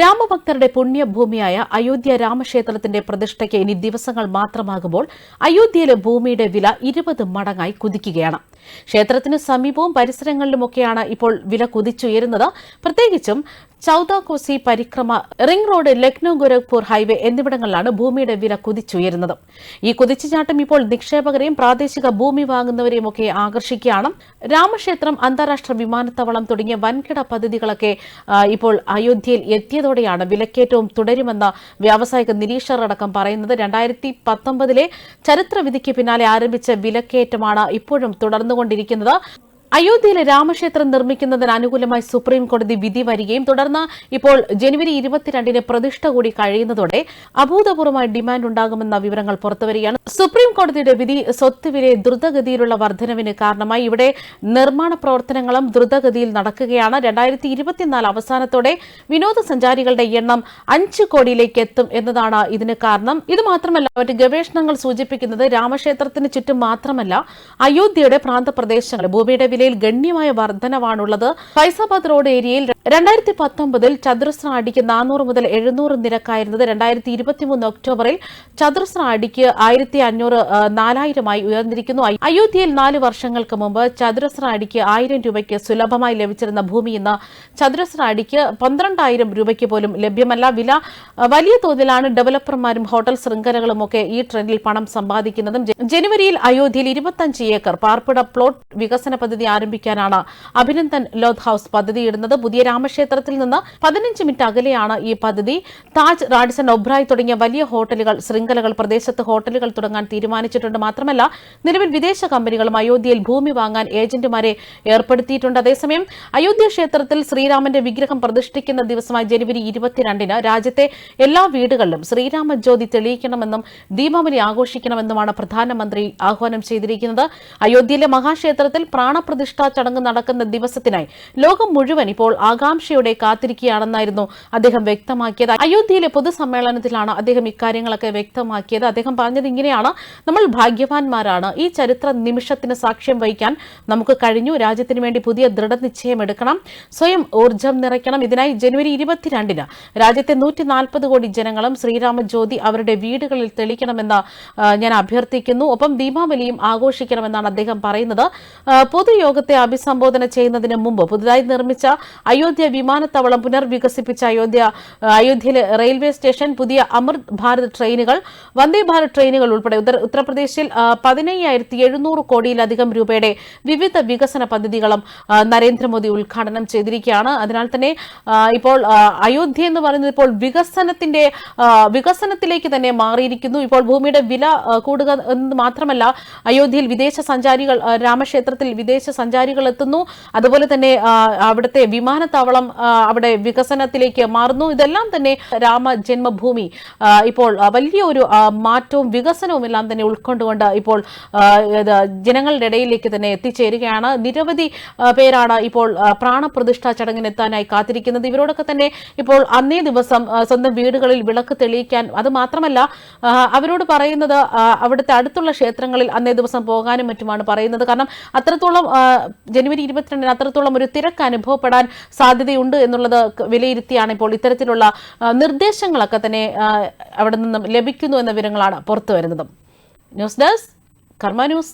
രാമഭക്തരുടെ പുണ്യഭൂമിയായ അയോധ്യ രാമക്ഷേത്രത്തിന്റെ പ്രതിഷ്ഠയ്ക്ക് ഇനി ദിവസങ്ങൾ മാത്രമാകുമ്പോൾ അയോധ്യയിലെ ഭൂമിയുടെ വില ഇരുപത് മടങ്ങായി കുതിക്കുകയാണ്. ക്ഷേത്രത്തിന് സമീപവും പരിസരങ്ങളിലുമൊക്കെയാണ് ഇപ്പോൾ വില കുതിച്ചുയരുന്നത്. പ്രത്യേകിച്ചും Chaudakosi Parikrama ring road Lucknow Gorakhpur highway എന്നിവിടങ്ങളിലാണ് ഭൂമിയുടെ വില കുതിച്ചുയരുന്നത്. ഈ കുതിച്ചുചാട്ടം ഇപ്പോൾ നിക്ഷേപകരെയും പ്രാദേശിക ഭൂമി വാങ്ങുന്നവരെയും ഒക്കെ ആകർഷിക്കുകയാണ്. രാമക്ഷേത്രം അന്താരാഷ്ട്ര വിമാനത്താവളം തുടങ്ങിയ വൻകിട പദ്ധതികളൊക്കെ ഇപ്പോൾ അയോധ്യയിൽ എത്തിയതോടെയാണ് വിലക്കയറ്റവും തുടരുമെന്ന് വ്യാവസായിക നിരീക്ഷകർ അടക്കം പറയുന്നത്. രണ്ടായിരത്തി പത്തൊമ്പതിലെ ചരിത്രവിധിക്ക് പിന്നാലെ ആരംഭിച്ച വിലക്കയറ്റമാണ് ഇപ്പോഴും തുടർന്നുകൊണ്ടിരിക്കുന്നത്. അയോധ്യയിലെ രാമക്ഷേത്രം നിർമ്മിക്കുന്നതിന് അനുകൂലമായി സുപ്രീം കോടതി വിധി വരികയും തുടർന്ന് ഇപ്പോൾ ജനുവരി ഇരുപത്തിരണ്ടിന് പ്രതിഷ്ഠ കൂടി കഴിയുന്നതോടെ അഭൂതപൂർവമായ ഡിമാൻഡ് ഉണ്ടാകുമെന്ന വിവരങ്ങൾ പുറത്തുവരികയാണ്. സുപ്രീം കോടതിയുടെ വിധി സ്വത്ത് വിലയിൽ ദ്രുതഗതിയിലുള്ള വർധനവിന് കാരണമായി ഇവിടെ നിർമ്മാണ പ്രവർത്തനങ്ങളും ദ്രുതഗതിയിൽ നടക്കുകയാണ്. രണ്ടായിരത്തി ഇരുപത്തിനാല് അവസാനത്തോടെ വിനോദസഞ്ചാരികളുടെ എണ്ണം അഞ്ച് കോടിയിലേക്ക് എത്തും എന്നതാണ് ഇതിന് കാരണം. ഇത് മാത്രമല്ല മറ്റ് ഗവേഷണങ്ങൾ സൂചിപ്പിക്കുന്നത് രാമക്ഷേത്രത്തിന് ചുറ്റും മാത്രമല്ല അയോധ്യയുടെ പ്രാന്തപ്രദേശങ്ങൾ ഭൂമിയുടെ വിലയിൽ ഗണ്യമായ വർധനവാണുള്ളത്. ഫൈസാബാദ് റോഡ് ഏരിയയിൽ രണ്ടായിരത്തി പത്തൊമ്പതിൽ ചതുരശ്ര അടിക്ക് നാനൂറ് മുതൽ എഴുന്നൂറ് നിരക്കായിരുന്നത് രണ്ടായിരത്തി ഇരുപത്തിമൂന്ന് ഒക്ടോബറിൽ ചതുരശ്ര അടിക്ക് ആയിരത്തി അഞ്ഞൂറ് നാലായിരമായി ഉയർന്നിരിക്കുന്നു. അയോധ്യയിൽ നാല് വർഷങ്ങൾക്ക് മുമ്പ് ചതുരശ്ര അടിക്ക് ആയിരം രൂപയ്ക്ക് സുലഭമായി ലഭിച്ചിരുന്ന ഭൂമി ഇന്ന് ചതുരശ്ര അടിക്ക് പന്ത്രണ്ടായിരം രൂപയ്ക്ക് പോലും ലഭ്യമല്ല. വില വലിയ തോതിലാണ് ഡെവലപ്പർമാരും ഹോട്ടൽ ശൃംഖലകളും ഒക്കെ ഈ ട്രെൻഡിൽ പണം സമ്പാദിക്കുന്നതും. ജനുവരിയിൽ അയോധ്യയിൽ ഇരുപത്തഞ്ച് ഏക്കർ പാർപ്പിട പ്ലോട്ട് വികസന പദ്ധതി ആരംഭിക്കാനാണ് അഭിനന്ദൻ ലോത് ഹൌസ് പദ്ധതിയിടുന്നത്. പുതിയ രാമക്ഷേത്രത്തിൽ നിന്ന് പതിനഞ്ച് മിനിറ്റ് അകലെയാണ് ഈ പദ്ധതി. താജ് റാഡിസൺ ഒബ്രായ് തുടങ്ങിയ വലിയ ഹോട്ടലുകൾ ശൃംഖലകൾ പ്രദേശത്ത് ഹോട്ടലുകൾ തുടങ്ങാൻ തീരുമാനിച്ചിട്ടുണ്ട്. മാത്രമല്ല നിലവിൽ വിദേശ കമ്പനികളും അയോധ്യയിൽ ഭൂമി വാങ്ങാൻ ഏജന്റുമാരെ ഏർപ്പെടുത്തിയിട്ടുണ്ട്. അതേസമയം അയോധ്യ ക്ഷേത്രത്തിൽ ശ്രീരാമന്റെ വിഗ്രഹം പ്രതിഷ്ഠിക്കുന്ന ദിവസമായ ജനുവരി ഇരുപത്തിരണ്ടിന് രാജ്യത്തെ എല്ലാ വീടുകളിലും ശ്രീരാമ ജ്യോതി തെളിയിക്കണമെന്നും ദീപാവലി ആഘോഷിക്കണമെന്നുമാണ് പ്രധാനമന്ത്രി ആഹ്വാനം ചെയ്തിരിക്കുന്നത്. അയോധ്യയിലെ മഹാക്ഷേത്രത്തിൽ പ്രാണപ്രതിഷ്ഠാ ചടങ്ങ് നടക്കുന്ന ദിവസത്തിനായി ലോകം മുഴുവൻ ഇപ്പോൾ ആകാംക്ഷയോടെ കാത്തിരിക്കുകയാണെന്നായിരുന്നു അദ്ദേഹം വ്യക്തമാക്കിയത്. അയോധ്യയിലെ പൊതുസമ്മേളനത്തിലാണ് അദ്ദേഹം ഇക്കാര്യങ്ങളൊക്കെ വ്യക്തമാക്കിയത്. അദ്ദേഹം പറഞ്ഞത് ഇങ്ങനെയാണ്. നമ്മൾ ഭാഗ്യവാന്മാരാണ്. ഈ ചരിത്ര നിമിഷത്തിന് സാക്ഷ്യം വഹിക്കാൻ നമുക്ക് കഴിഞ്ഞു. രാജ്യത്തിന് വേണ്ടി പുതിയ ദൃഢനിശ്ചയം എടുക്കണം. സ്വയം ഊർജം നിറയ്ക്കണം. ഇതിനായി ജനുവരി ഇരുപത്തിരണ്ടിന് രാജ്യത്തെ നൂറ്റി നാൽപ്പത് കോടി ജനങ്ങളും ശ്രീരാമ ജ്യോതി അവരുടെ വീടുകളിൽ തെളിക്കണമെന്ന് ഞാൻ അഭ്യർത്ഥിക്കുന്നു. ഒപ്പം ദീപാവലിയും ആഘോഷിക്കണമെന്നാണ് അദ്ദേഹം പറയുന്നത്. പൊതുയോഗത്തെ അഭിസംബോധന ചെയ്യുന്നതിന് മുമ്പ് പുതുതായി നിർമ്മിച്ച അയോധ്യ വിമാനത്താവളം പുനർവികസിപ്പിച്ച അയോധ്യ അയോധ്യയിലെ റെയിൽവേ സ്റ്റേഷൻ പുതിയ അമൃത് ഭാരത് ട്രെയിനുകൾ വന്ദേ ഭാരത് ട്രെയിനുകൾ ഉൾപ്പെടെ ഉത്തർപ്രദേശിൽ പതിനയ്യായിരത്തി എഴുന്നൂറ് കോടിയിലധികം രൂപയുടെ വിവിധ വികസന പദ്ധതികളും നരേന്ദ്രമോദി ഉദ്ഘാടനം ചെയ്തിരിക്കുകയാണ്. അതിനാൽ തന്നെ ഇപ്പോൾ അയോധ്യ എന്ന് പറയുന്നത് ഇപ്പോൾ വികസനത്തിന്റെ വികസനത്തിലേക്ക് തന്നെ മാറിയിരിക്കുന്നു. ഇപ്പോൾ ഭൂമിയുടെ വില കൂടുക എന്ന് മാത്രമല്ല അയോധ്യയിൽ വിദേശ സഞ്ചാരികൾ രാമക്ഷേത്രത്തിൽ വിദേശ സഞ്ചാരികൾ എത്തുന്നു. അതുപോലെ തന്നെ അവിടുത്തെ വിമാനത്താവളം ആ, അവിടെ വികസനത്തിലേക്ക് മാറുന്നു. ഇതെല്ലാം തന്നെ രാമ ജന്മഭൂമി ഇപ്പോൾ വലിയ ഒരു മാറ്റവും വികസനവും എല്ലാം തന്നെ ഉൾക്കൊണ്ടുകൊണ്ട് ഇപ്പോൾ ജനങ്ങളുടെ ഇടയിലേക്ക് തന്നെ എത്തിച്ചേരുകയാണ്. നിരവധി പേരാണ് ഇപ്പോൾ പ്രാണപ്രതിഷ്ഠ പ്രാണപ്രതിഷ്ഠാ ചടങ്ങിന് എത്താനായി കാത്തിരിക്കുന്നത്. ഇവരോടൊക്കെ തന്നെ ഇപ്പോൾ അന്നേ ദിവസം സ്വന്തം വീടുകളിൽ വിളക്ക് തെളിയിക്കാൻ അത് മാത്രമല്ല അവരോട് പറയുന്നത് അവിടുത്തെ അടുത്തുള്ള ക്ഷേത്രങ്ങളിൽ അന്നേ ദിവസം പോകാനും മറ്റുമാണ് പറയുന്നത്. കാരണം അത്രത്തോളം ജനുവരി ഇരുപത്തിരണ്ടിന് അത്രത്തോളം ഒരു തിരക്ക് അനുഭവപ്പെടാൻ സാധ്യതയുണ്ട് എന്നുള്ളത് വിലയിരുത്തിയാണ് ഇപ്പോൾ ഇത്തരത്തിലുള്ള നിർദ്ദേശങ്ങളൊക്കെ തന്നെ അവിടെ നിന്നും ലഭിക്കുന്നു എന്ന വിവരങ്ങളാണ് പുറത്തു വരുന്നത്. News desk Karma news.